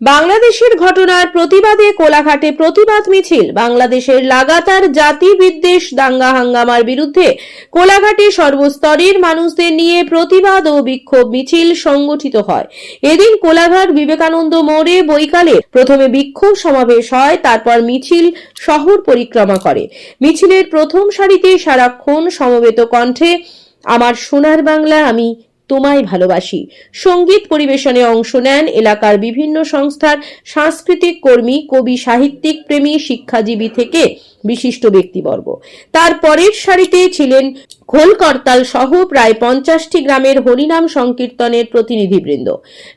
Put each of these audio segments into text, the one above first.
বাংলাদেশের ঘটনার প্রতিবাদে কোলাঘাটে প্রতিবাদ মিছিল। বাংলাদেশের লাগাতার জাতি বিদ্বেষ দাঙ্গা হাঙ্গামার বিরুদ্ধে কোলাঘাটে সর্বস্তরের মানুষদের নিয়ে প্রতিবাদ ও বিক্ষোভ মিছিল সংগঠিত হয়। এদিন কোলাঘাট বিবেকানন্দ মোড়ে বৈকালে প্রথমে বিক্ষোভ সমাবেশ হয়, তারপর মিছিল শহর পরিক্রমা করে। মিছিলের প্রথম সারিতে সারাক্ষণ সমবেত কণ্ঠে, আমার সোনার বাংলা, আমি তোমায় ভালোবাসি। সংগীত পরিবেশনে অংশ নেন এলাকার বিভিন্ন সংস্থার সাংস্কৃতিক কর্মী, কবি, সাহিত্যিক, প্রেমী, শিক্ষাজীবী থেকে বিশিষ্ট ব্যক্তিবর্গ। তার পরের সারিতে ছিলেন খোলকর্তাল সহ প্রায় পঞ্চাশটি গ্রামের হরিনাম সংকীর্তনের প্রতিনিধিবৃন্দ।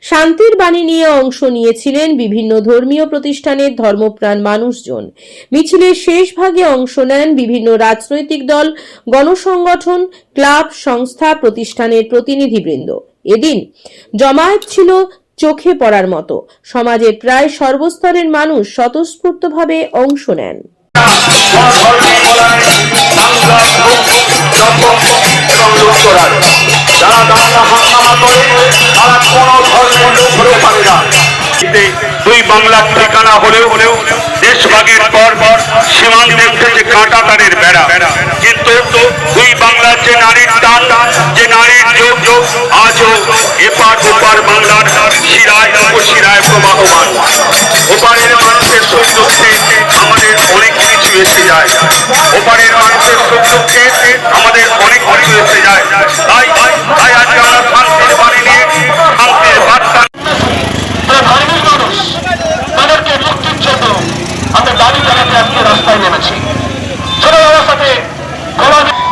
শান্তির বাণী নিয়ে অংশ নিয়েছিলেন বিভিন্ন ধর্মীয় প্রতিষ্ঠানের ধর্মপ্রাণ মানুষজন। মিছিলের শেষ ভাগে অংশ নেন বিভিন্ন রাজনৈতিক দল, গণসংগঠন, ক্লাব, সংস্থা, প্রতিষ্ঠানের প্রতিনিধিবৃন্দ। এদিন জমায়েত ছিল চোখে পড়ার মতো। সমাজের প্রায় সর্বস্তরের মানুষ স্বতঃস্ফূর্তভাবে অংশ নেন। দুই বাংলার ঠিকানা হলেও হলেও দেশভাগের পর পর সীমান্তে উঠেছে কাঁটা তারের বেড়া। কিন্তু দুই বাংলার যে নারীর টান, যে নারীর যোগ যোগ আজও এপার ওপার বাংলার শিরায় উপশিরায় প্রবাহমান। এসে যায়। ওপারের মানুষের সৌন্দর্যে আমাদের অনেক কিছু এসে যায়। তাই তাই আজকে আমরা শান্তির বাণী নিয়ে শান্তির বার্তা ধার্মিক মানুষ তাদেরকে মুক্তির জন্য আমরা দাবি জানাতে আজকে রাস্তায় নেমেছি। ছোট অবস্থাতে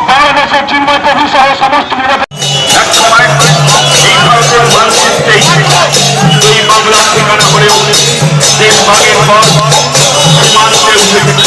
বাংলাদেশের চিন্ময় প্রভু সহ সমস্ত নিরাপদ এক সময় এই ভারতের মানচিত্রেই এই বাংলা ঠিকানা হলেও দেশভাগের পর সীমান্তে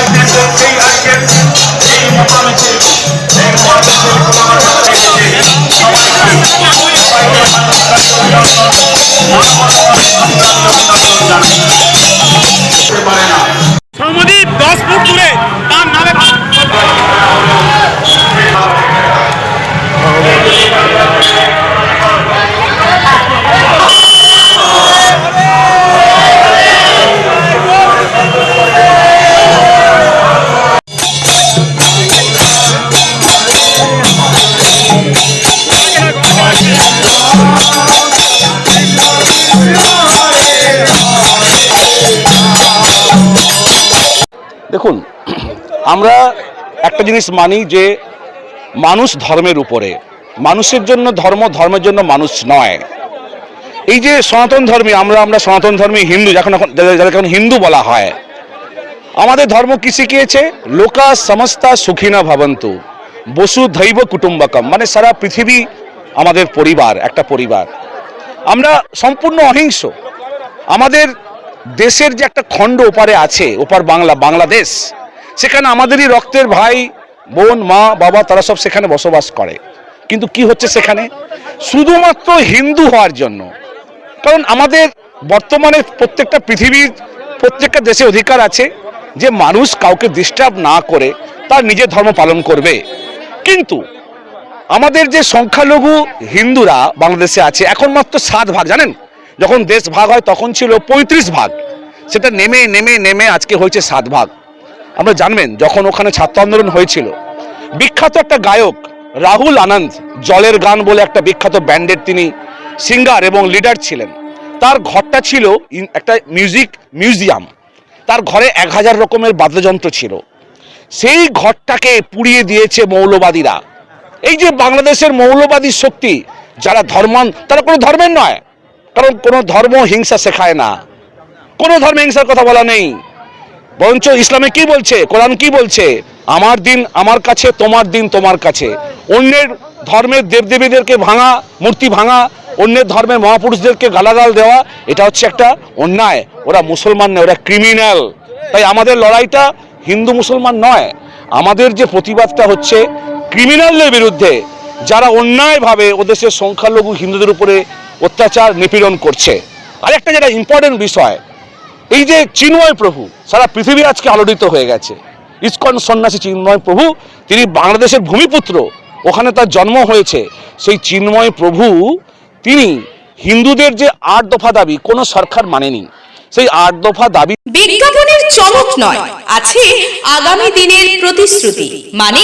দেখুন, আমরা একটা জিনিস মানি যে মানুষ ধর্মের উপরে। মানুষের জন্য ধর্ম, ধর্মের জন্য মানুষ নয়। এই যে সনাতন ধর্মী, আমরা আমরা সনাতন ধর্মী হিন্দু যখন এখন যাদের- যাদেরকে এখন হিন্দু বলা হয়, আমাদের ধর্ম কি শিখিয়েছে? লোকা সমস্তা সুখিনা ভবন্তু, বসু ধৈব কুটুম্বকম মানে সারা পৃথিবী আমাদের পরিবার, একটা পরিবার। আমরা সম্পূর্ণ অহিংস। আমাদের দেশের যে একটা খণ্ড ওপারে আছে, ওপার বাংলা, বাংলাদেশ, সেখানে আমাদেরই রক্তের ভাই, বোন, মা, বাবা, তারা সব সেখানে বসবাস করে। কিন্তু কি হচ্ছে সেখানে? শুধুমাত্র হিন্দু হওয়ার জন্য। কারণ আমাদের বর্তমানে প্রত্যেকটা পৃথিবীর প্রত্যেকটা দেশে অধিকার আছে যে মানুষ কাউকে ডিস্টার্ব না করে তার নিজের ধর্ম পালন করবে। কিন্তু আমাদের যে সংখ্যালঘু হিন্দুরা বাংলাদেশে আছে, এখন মাত্র সাত ভাগ, জানেন? যখন দেশ ভাগ হয়, তখন ছিল পঁয়ত্রিশ ভাগ। সেটা নেমে নেমে নেমে আজকে হয়েছে সাত ভাগ। আমরা জানবেন, যখন ওখানে ছাত্র আন্দোলন হয়েছিল, বিখ্যাত একটা গায়ক, রাহুল আনন্দ, জলের গান বলে একটা বিখ্যাত ব্যান্ডের তিনি সিঙ্গার এবং লিডার ছিলেন। তার ঘরটা ছিল একটা মিউজিক মিউজিয়াম তার ঘরে এক হাজার রকমের বাদ্যযন্ত্র ছিল। সেই ঘরটাকে পুড়িয়ে দিয়েছে মৌলবাদীরা। এই যে বাংলাদেশের মৌলবাদী শক্তি, যারা ধর্মান, তারা কোনো ধর্মের নয়। কারণ কোনো ধর্ম হিংসা শেখায় না। কোনো ধর্মে হিংসার কথা বলা নেই। বরঞ্চ ইসলামে কি বলছে, কোরআন কি বলছে? আমার দিন আমার কাছে, তোমার দিন তোমার কাছে। অন্যের ধর্মের দেবদেবীদেরকে ভাঙা, মূর্তি ভাঙা, অন্যের ধর্মের মহাপুরুষদেরকে গালাগাল দেওয়া, এটা হচ্ছে একটা অন্যায়। ওরা মুসলমান নয়, ওরা ক্রিমিনাল তাই আমাদের লড়াইটা হিন্দু মুসলমান নয়। আমাদের যে প্রতিবাদটা হচ্ছে ক্রিমিনালদের বিরুদ্ধে, যারা অন্যায়ভাবে ওদেশের সংখ্যালঘু হিন্দুদের উপরে অত্যাচার নিপীড়ন করছে। আরেকটা যেটা ইম্পর্টেন্ট বিষয়, এই যে চিন্ময় প্রভু, সারা পৃথিবী আজকে আলোড়িত হয়ে গেছে। ইস্কন সন্ন্যাসী চিন্ময় প্রভু, তিনি বাংলাদেশের ভূমিপুত্র, ওখানে তার জন্ম হয়েছে। সেই চিন্ময় প্রভু, তিনি হিন্দুদের যে আট দফা দাবি, কোনো সরকার মানেনি। সেই আট দফা দাবি বিজ্ঞাপনের চমক নয়, আছে আগামী দিনের প্রতিশ্রুতি। মানে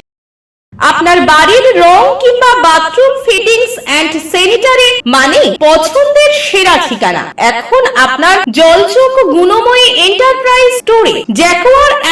আপনার বাড়ির রং কিংবা বাথরুম ফিটিংস এন্ড স্যানিটারি মানে পছন্দের সেরা ঠিকানা। এখন আপনার জলচোখ গুণময়ী এন্টারপ্রাইজ স্টোরে জ্যাকোয়ার